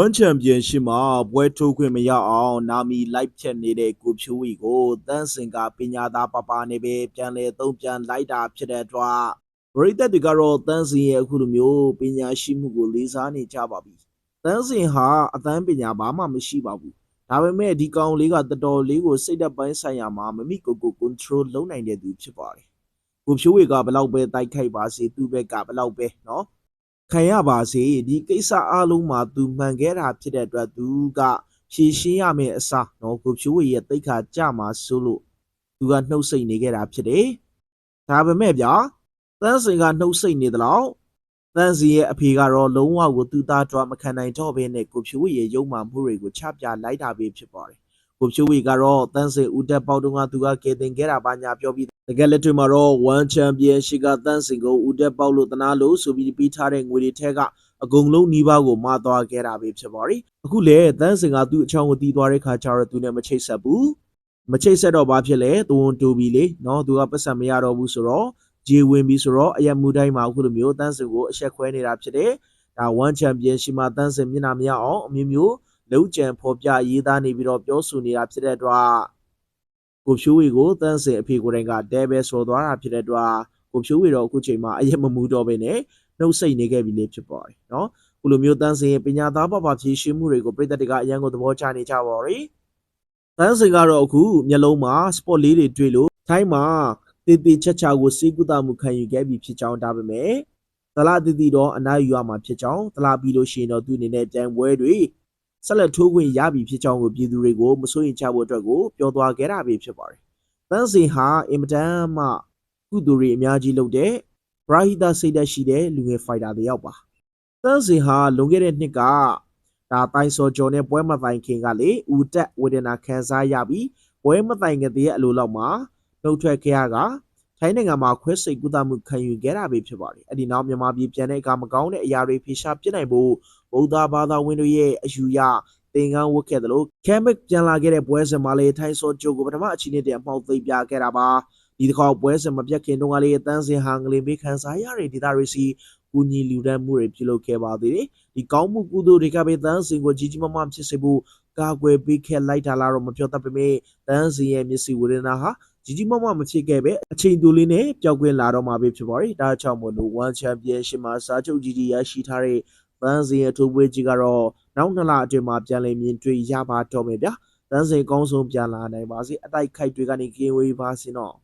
One Championship မှာပွဲထိုးခွင့်မရအောင်နာမီလိုက်ဖြတ်နေတဲ့ကိုဖြိုးဝီကိုတန်းစင်ကပညာသားပပနဲ့ပဲပြန်လည်သုံးပြန်လိုက်တာဖြစ်တဲ့အတွက်ပရိသတ်တွေကတော့တန်းစင်ရဲ့အခုလိုမျိုးပညာရှိမှုကိုလေးစားနေကြပါပြီ။တန်းစင်ဟာအတန်းပညာဘာမှမရှိပါဘူး။ဒါပေမဲ့ဒီကောင်လေးကတတော်လေးကိုစိတ်သက်ပိုင်းဆိုင်ရာမှာမမိကိုကို control လုပ်နိုင်တဲ့သူဖြစ်ပါတယ်။ကိုဖြိုးဝေကဘလောက်ပဲတိုက်ခိုက်ပါစေသူ့ဘက်ကဘလောက်ပဲနော်။ ခံရပါစေဒီကိစ္စအလုံးမှာသူမှန်ခဲ့တာဖြစ်တဲ့အတွက်သူကဖြည့်ရှင်းရမယ့်အစားနော်ကိုဖြိုးဝေရဲ့တိတ်ခါကြမှာဆိုလို့သူကနှုတ်ဆက်နေခဲ့တာဖြစ်တယ်။ဒါပေမဲ့ဗျာတန်းစင်ကနှုတ်ဆက်နေသလောက်တန်းစီရဲ့အဖေကတော့လုံးဝကိုသူ့သားတော်မခံနိုင်တော့ဘဲနဲ့ကိုဖြိုးဝေရဲ့ရုံမှမှုတွေကိုချပြလိုက်တာပဲဖြစ်ပါတယ်။ကိုဖြိုးဝေကတော့တန်းစင်ဦးတက်ပေါက်တုန်းကသူကကယ်တင်ခဲ့တာပါညာပြောပြီးတ ကယ်လက်တွေ့မှာတော့ one champion ရှိကတန်းစင်ကိုဦးတက်ပေါက်လို့တနာလို့ဆိုပြီးပြီးထားတဲ့ငွေတွေထဲကအကုန်လုံးနှီးပါးကိုမသွားခဲ့တာပဲဖြစ်ပါတယ်။အခုလေတန်းစင်ကသူ့အချောင်းကိုတီးသွားတဲ့ခါကျတော့သူနဲ့မချိတ်ဆက်ဘူး။မချိတ်ဆက်တော့ဘာဖြစ်လဲသူဝန်တူပြီလေနော်သူကပတ်စံမရတော့ဘူးဆိုတော့ဂျေဝင်ပြီဆိုတော့အရက်မှုတိုင်းမှာအခုလိုမျိုးတန်းစင်ကိုအဆက်ခွဲနေတာဖြစ်တယ်။ဒါ one champion ရှိမှတန်းစင်မျက်နှာမရအောင်အမျိုးမျိုးလုံးကြံဖော်ပြရေးသားနေပြီးတော့ပြောဆိုနေတာဖြစ်တဲ့အတွက် ကိုဖြိုးဝေကိုတန်းစင်အဖေကိုယ်တိုင်ကတဲပဲဆိုသွားတာဖြစ်တဲ့အတွက်ကိုဖြိုးဝေတော့အခုချိန်မှာအရက်မမှုတော့ဘဲနဲ့နှုတ်ဆက်နေခဲ့ပြီလေဖြစ်ပါတယ်နော်ခုလိုမျိုးတန်းစင်ရဲ့ပညာသားပပဖြည့်ရှင်းမှုတွေကိုပြည်သက်တွေကအရန်ကိုသဘောကျနေကြပါရီတန်းစင်ကတော့အခုမျက်လုံးမှာ spot လေးတွေတွေ့လို့ထိုင်းမှာတေတေချက်ချာကိုစေကုသမှုခံယူခဲ့ပြီဖြစ်ကြောင်းဒါပေမဲ့တလားတီတီတော့အနားယူရမှာဖြစ်ကြောင်းတလားပြီးလို့ရှိရင်တော့သူအနေနဲ့ပြန်ပွဲတွေ ဆက်လက်ထိုးခွင့်ရပြီဖြစ်ကြောင်းကိုပြည်သူတွေကိုမစိုးရင်ချဖို့အတွက်ကိုပြောသွားခဲ့တာပဲဖြစ်ပါတယ်တန်းစင်ဟာအင်မတန်မှကုသူတွေအများကြီးလုပ်တဲ့ပရာဟိတစိတ်ဓာတ်ရှိတဲ့လူငယ်ဖိုက်တာတစ်ယောက်ပါတန်းစင်ဟာလွန်ခဲ့တဲ့နှစ်ကဒါတိုင်းစောကျော်နဲ့ပွဲမတိုင်ခင်ကလေဦးတက်ဝေဒနာခံစားရပြီးပွဲမတိုင်ခင်တည်းရဲ့အလိုလောက်မှာနှုတ်ထွက်ခဲ့ရကထိုင်းနိုင်ငံမှာခွဲစိတ်ကုသမှုခံယူခဲ့တာပဲဖြစ်ပါတယ်အဲ့ဒီနောက်မြန်မာပြည်ပြန်တဲ့အခါမကောင်းတဲ့အရာတွေဖေရှားပြစ်နိုင်ဖို့ ဗုဒ္ဓဘာသာဝင်တို့ရဲ့အယူရသင်္ကန်းဝတ်ခဲ့တယ်လို့ကမ်ဘက်ပြန်လာခဲ့တဲ့ပွဲစဉ်မှာလေထိုင်းစောကျိုးကိုပထမအချိန်နဲ့တည်းအမှောက်သိပ်ပြခဲ့တာပါဒီတစ်ခေါက်ပွဲစဉ်မပြတ်ခင်တုန်းကလေးအတန်းစင်ဟာငလင်ပေးခန်းစားရတဲ့ဒေသတွေစီကူညီလူဒန်းမှုတွေပြုလုပ်ခဲ့ပါသေးတယ်။ဒီကောင်းမှုကုသိုလ်တွေကပဲတန်းစင်ကိုကြီးကြီးမားမားဖြစ်စေဖို့ကာကွယ်ပေးခဲ့လိုက်တာလားတော့မပြောတတ်ပေမဲ့တန်းစင်ရဲ့မျက်စိဝေဒနာဟာကြီးကြီးမားမားမဖြစ်ခဲ့ပဲအချိန်တူလေးနဲ့ပျောက်ကွယ်လာတော့မှာပဲဖြစ်ပါတယ်။ဒါကြောင့်မို့လို့ One Championship မှာစားချုပ်ကြီးကြီးရရှိထားတဲ့ တန်းစင်ရဲ့ထိုးပွဲကြီးကတော့နောက်နှစ်လအတွင်းမှာပြန်လည်မြင်တွေ့ရပါတော့မယ်ဗျာ။တန်းစင်ကောင်းဆုံးပြန်လာနိုင်ပါစေ။အတိုက်ခိုက်တွေကနေကင်းဝေးပါစေနော်။